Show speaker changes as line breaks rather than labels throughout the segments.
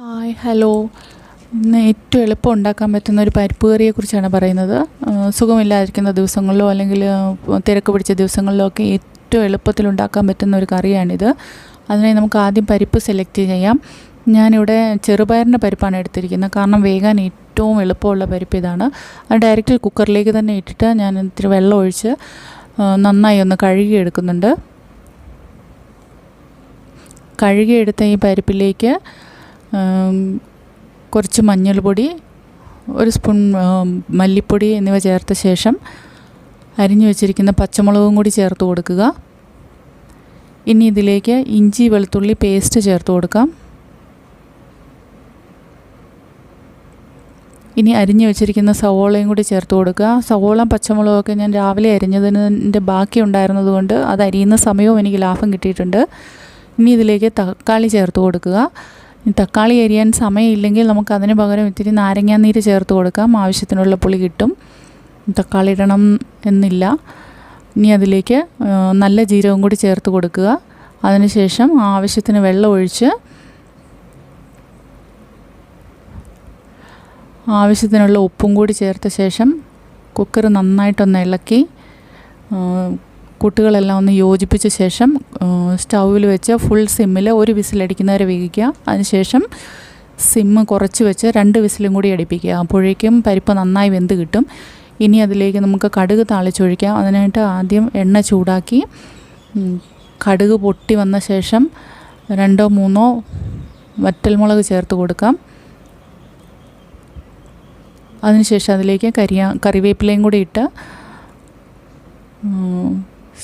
Hi hello. ഇന്ന് ഏറ്റവും എളുപ്പം ഉണ്ടാക്കാൻ പറ്റുന്ന ഒരു പരിപ്പ് കറിയെക്കുറിച്ചാണ് പറയുന്നത്. സുഖമില്ലാതിരിക്കുന്ന ദിവസങ്ങളിലോ അല്ലെങ്കിൽ തിരക്ക് പിടിച്ച ദിവസങ്ങളിലോ ഒക്കെ ഏറ്റവും എളുപ്പത്തിൽ ഉണ്ടാക്കാൻ പറ്റുന്ന ഒരു കറിയാണിത്. അതിനായി നമുക്ക് ആദ്യം പരിപ്പ് സെലക്ട് ചെയ്യാം. ഞാനിവിടെ ചെറുപയറിന്റെ പരിപ്പാണ് എടുത്തിരിക്കുന്നത്. കാരണം വേഗാൻ ഏറ്റവും എളുപ്പമുള്ള പരിപ്പ് ഇതാണ്. അത് ഡയറക്റ്റ് കുക്കറിലേക്ക് തന്നെ ഇട്ടിട്ട് ഞാൻ ഇത്തിരി വെള്ളം ഒഴിച്ച് നന്നായി ഒന്ന് കഴുകി കഴുകിയെടുക്കുന്നുണ്ട്. കഴുകിയെടുത്ത ഈ പരിപ്പിലേക്ക് കുറച്ച് മഞ്ഞൾപ്പൊടി ഒരു സ്പൂൺ മല്ലിപ്പൊടി എന്നിവ ചേർത്ത ശേഷം അരിഞ്ഞു വെച്ചിരിക്കുന്ന പച്ചമുളകും കൂടി ചേർത്ത് കൊടുക്കുക. ഇനി ഇതിലേക്ക് ഇഞ്ചി വെളുത്തുള്ളി പേസ്റ്റ് ചേർത്ത് കൊടുക്കാം. ഇനി അരിഞ്ഞു വെച്ചിരിക്കുന്ന സവോളയും കൂടി ചേർത്ത് കൊടുക്കുക. സവോള പച്ചമുളകൊക്കെ ഞാൻ രാവിലെ അരിഞ്ഞതിന്റെ ബാക്കി ഉണ്ടായിരുന്നത് കൊണ്ട് അത് അരിയുന്ന സമയവും എനിക്ക് ലാഭം കിട്ടിയിട്ടുണ്ട്. ഇനി ഇതിലേക്ക് തക്കാളി ചേർത്ത് കൊടുക്കുക. തക്കാളി അരിയാൻ സമയമില്ലെങ്കിൽ നമുക്ക് അതിന് പകരം ഇത്തിരി നാരങ്ങാനീര് ചേർത്ത് കൊടുക്കാം. ആവശ്യത്തിനുള്ള പുളി കിട്ടും. തക്കാളി ഇടണം എന്നില്ല. ഇനി അതിലേക്ക് നല്ല ജീരകം കൂടി ചേർത്ത് കൊടുക്കുക. അതിനുശേഷം ആവശ്യത്തിന് വെള്ളം ഒഴിച്ച് ആവശ്യത്തിനുള്ള ഉപ്പും കൂടി ചേർത്ത ശേഷം കുക്കർ നന്നായിട്ടൊന്ന് ഇളക്കി കൂട്ടുകളെല്ലാം ഒന്ന് യോജിപ്പിച്ച ശേഷം സ്റ്റൗവിൽ വെച്ച് ഫുൾ സിമ്മിൽ ഒരു വിസിലടിക്കുന്നവരെ വേവിക്കുക. അതിനുശേഷം സിമ്മ് കുറച്ച് വെച്ച് രണ്ട് വിസിലും കൂടി അടിപ്പിക്കുക. അപ്പോഴേക്കും പരിപ്പ് നന്നായി വെന്ത് കിട്ടും. ഇനി അതിലേക്ക് നമുക്ക് കടുക് താളിച്ചൊഴിക്കാം. അതിനായിട്ട് ആദ്യം എണ്ണ ചൂടാക്കി കടുക് പൊട്ടി വന്ന ശേഷം രണ്ടോ മൂന്നോ വറ്റൽമുളക് ചേർത്ത് കൊടുക്കാം. അതിനുശേഷം അതിലേക്ക് കരിയാ കറിവേപ്പിലയും കൂടി ഇട്ട്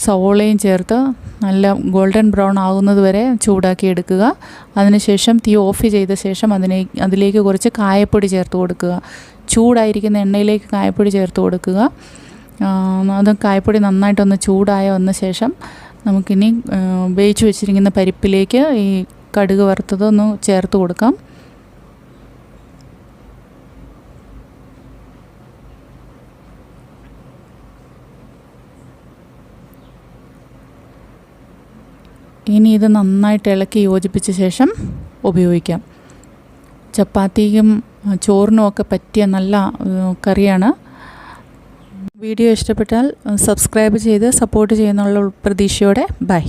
സവോളയും ചേർത്ത് നല്ല ഗോൾഡൻ ബ്രൗൺ ആകുന്നത് വരെ ചൂടാക്കി എടുക്കുക. അതിനുശേഷം തീ ഓഫ് ചെയ്ത ശേഷം അതിനെ അതിലേക്ക് കുറച്ച് കായപ്പൊടി ചേർത്ത് കൊടുക്കുക. ചൂടായിരിക്കുന്ന എണ്ണയിലേക്ക് കായപ്പൊടി ചേർത്ത് കൊടുക്കുക. അത് കായപ്പൊടി നന്നായിട്ടൊന്ന് ചൂടായ വന്ന ശേഷം നമുക്കിനി വേവിച്ച് വെച്ചിരിക്കുന്ന പരിപ്പിലേക്ക് ഈ കടുക് വറുത്തതൊന്ന് ചേർത്ത് കൊടുക്കാം. ഇനി ഇത് നന്നായിട്ട് ഇളക്കി യോജിപ്പിച്ച ശേഷം ഉപയോഗിക്കാം. ചപ്പാത്തിക്കും ചോറിനും ഒക്കെ പറ്റിയ നല്ല കറിയാണ്. വീഡിയോ ഇഷ്ടപ്പെട്ടാൽ സബ്സ്ക്രൈബ് ചെയ്ത് സപ്പോർട്ട് ചെയ്യുന്നുള്ള പ്രതീക്ഷയോടെ ബൈ.